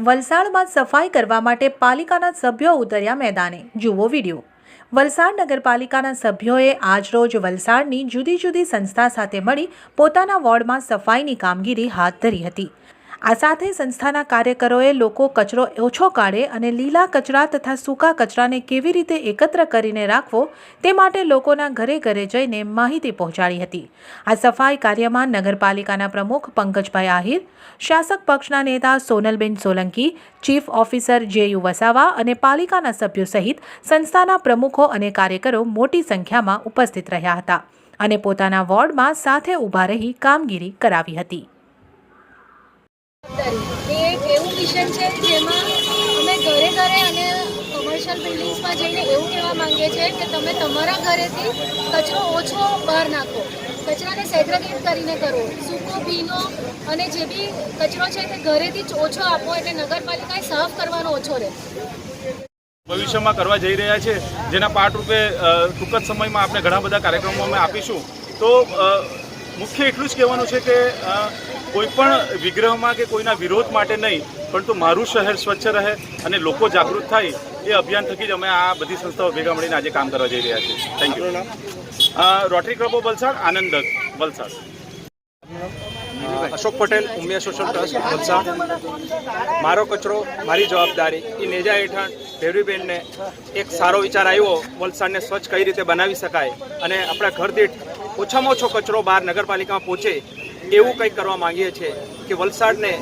વલસાડમાં સફાઈ કરવા માટે પાલિકાના સભ્યો ઉતર્યા મેદાને. જુઓ વીડિયો. વલસાડ નગરપાલિકાના સભ્યોએ આજરોજ વલસાડની જુદી જુદી સંસ્થા સાથે મળી પોતાના વોર્ડમાં સફાઈની કામગીરી હાથ ધરી હતી. આ સાથે સંસ્થાના કાર્યકરોએ લોકો કચરો ઓછો કાઢે અને લીલા કચરા તથા સૂકા કચરાને કેવી રીતે એકત્ર કરીને રાખવો તે માટે લોકોના ઘરે ઘરે જઈને માહિતી પહોંચાડી હતી. આ સફાઈ કાર્યમાં નગરપાલિકાના પ્રમુખ પંકજભાઈ આહિર, શાસક પક્ષના નેતા Sonalben Solanki, chief officer J U Vasava અને પાલિકાના સભ્યો સહિત સંસ્થાના પ્રમુખો અને કાર્યકરો મોટી સંખ્યામાં ઉપસ્થિત રહ્યા હતા અને પોતાના વોર્ડમાં સાથે ઊભા રહી કામગીરી કરાવી હતી. એ એક એવું મિશન છે જેમાં અમે ઘરે ઘરે અને કોમર્શિયલ બિલ્ડિંગ્સમાં જઈને એવું કહેવા માંગીએ છીએ કે તમે તમારા ઘરેથી કચરો ઓછો બહાર નાખો. કચરાને સેગ્રેગેટ કરીને કરો. સૂકો, ભીનો અને જે બી કચરો છે તે ઘરેથી જ ઓછો આપો એટલે નગરપાલિકાએ સાફ કરવાનો ઓછો રહે. ભવિષ્યમાં કરવા જઈ રહ્યા છે. જેના પાઠરૂપે ટૂંક જ સમયમાં આપણે ઘણા બધા કાર્યક્રમો અમે આપીશું. તો મુખ્ય એટલું જ કહેવાનું છે કે કોઈ પણ વિગ્રહમાં કે કોઈના વિરોધ માટે નહીં પરંતુ મારું શહેર સ્વચ્છ રહે અને લોકો જાગૃત થાય એ અભિયાન થકી જ અમે આ બધી સંસ્થાઓ ભેગા મળીને આજે કામ કરવા જઈ રહ્યા છીએ. Thank you Rotary Club of Valsad Anand Valsad Ashok Patel Umiya social trust Valsad મારો કચરો મારી જવાબદારી એ નેજા હેઠળ ભેરવીબેનને એક સારો વિચાર આવ્યો વલસાડને સ્વચ્છ કઈ રીતે બનાવી શકાય? અને આપણા ઘર દીઠ ઓછામાં ઓછો કચરો બહાર નગરપાલિકામાં પહોંચે એવું કંઈક કરવા માંગીએ છીએ કે વલસાડને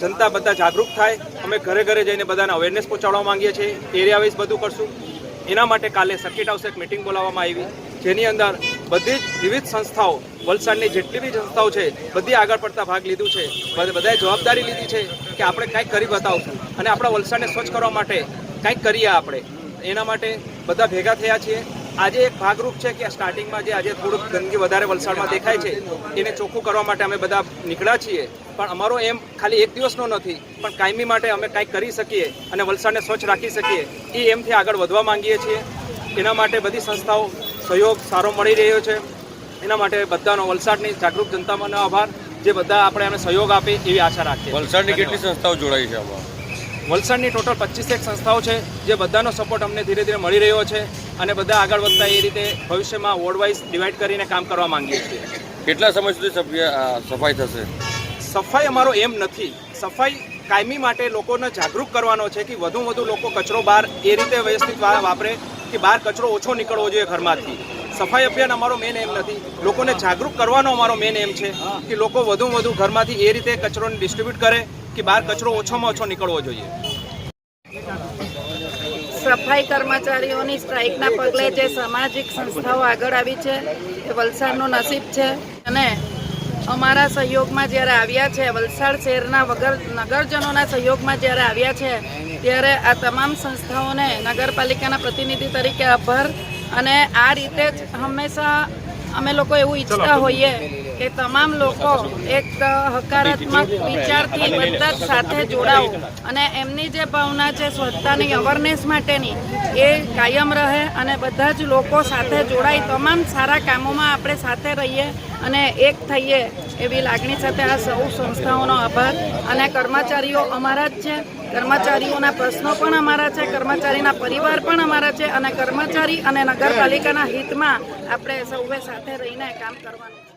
જનતા બધા જાગૃત થાય. અમે ઘરે ઘરે જઈને બધાને અવેરનેસ પહોંચાડવા માંગીએ છીએ. એરિયા વાઇઝ બધું કરશું. એના માટે કાલે સર્કિટ હાઉસે એક મિટિંગ બોલાવવામાં આવી. જેની અંદર બધી જ વિવિધ સંસ્થાઓ, વલસાડની જેટલી બી સંસ્થાઓ છે, બધી આગળ પડતા ભાગ લીધું છે. બધાએ જવાબદારી લીધી છે કે આપણે કાંઈક કરી બતાવશું. અને આપણા વલસાડને સ્વચ્છ કરવા માટે કાંઈક કરીએ આપણે. એના માટે બધા ભેગા થયા છીએ. આજે એક ભાગરૂપ છે કે સ્ટાર્ટિંગમાં જે આજે થોડુંક ગંદકી વધારે વલસાડમાં દેખાય છે એને ચોખ્ખું કરવા માટે અમે બધા નીકળ્યા છીએ. પણ અમારો એમ ખાલી એક દિવસનો નથી પણ કાયમી માટે અમે કંઈક કરી શકીએ અને વલસાડને સ્વચ્છ રાખી શકીએ એ એમથી આગળ વધવા માંગીએ છીએ. એના માટે બધી સંસ્થાઓ સહયોગ સારો મળી રહ્યો છે. એના માટે બધાનો વલસાડની જાગૃત જનતાનો આભાર. જે બધા આપણે એમને સહયોગ આપે એવી આશા રાખીએ. વલસાડની કેટલી સંસ્થાઓ જોડાઈ છે આમાં? વલસાડની ટોટલ પચીસેક સંસ્થાઓ છે જે બધાનો સપોર્ટ અમને ધીરે ધીરે મળી રહ્યો છે અને બધા આગળ વધતા એ રીતે ભવિષ્યમાં વોર્ડ વાઇઝ ડિવાઈડ કરીને કામ કરવા માંગીએ છીએ. કેટલા સમય સુધી સભ્ય સફાઈ થશે? સફાઈ અમારો એમ નથી. સફાઈ કાયમી માટે લોકોને જાગૃત કરવાનો છે કે વધુ વધુ લોકો કચરો બહાર એ રીતે વ્યવસ્થિત વાપરે કે બહાર કચરો ઓછો નીકળવો જોઈએ ઘરમાંથી. સફાઈ અભિયાન અમારો મેન એમ નથી. લોકોને જાગૃત કરવાનો અમારો મેન એમ છે કે લોકો વધુ વધુ ઘરમાંથી એ રીતે કચરોને ડિસ્ટ્રીબ્યુટ કરે કે બહાર કચરો ઓછામાં ઓછો નીકળવો જોઈએ? સફાઈ કર્મચારીઓની સ્ટ્રાઇકના પગલે જે સામાજિક સંસ્થાઓ આગળ આવી છે એ વલસાડનું નસીબ છે. અને અમારા સહયોગમાં જ્યારે આવ્યા છે વલસાડ શહેરના વગર નગરજનોના સહયોગમાં જ્યારે આવ્યા છે ત્યારે આ તમામ સંસ્થાઓને નગરપાલિકાના પ્રતિનિધિ તરીકે આભાર. અને આ રીતે જ હંમેશા અમે લોકો એવું ઈચ્છતા હોઈએ કે તમામ લોકો એક હકારાત્મક વિચારથી બધા સાથે જોડાઓ. અને એમની જે ભાવના છે સ્વચ્છતાની અવેરનેસ માટેની એ કાયમ રહે અને બધા જ લોકો સાથે જોડાઈ તમામ સારા કામોમાં આપણે સાથે રહીએ અને એક થઈએ એવી લાગણી સાથે આ સૌ સંસ્થાઓનો આભાર. અને કર્મચારીઓ અમારા જ છે. કર્મચારીઓના પ્રશ્નો પણ અમારા છે કર્મચારીના પરિવાર પણ અમારા છે અને કર્મચારી અને નગરપાલિકાના હિતમાં આપણે સૌએ સાથે રહીને કામ કરવાનું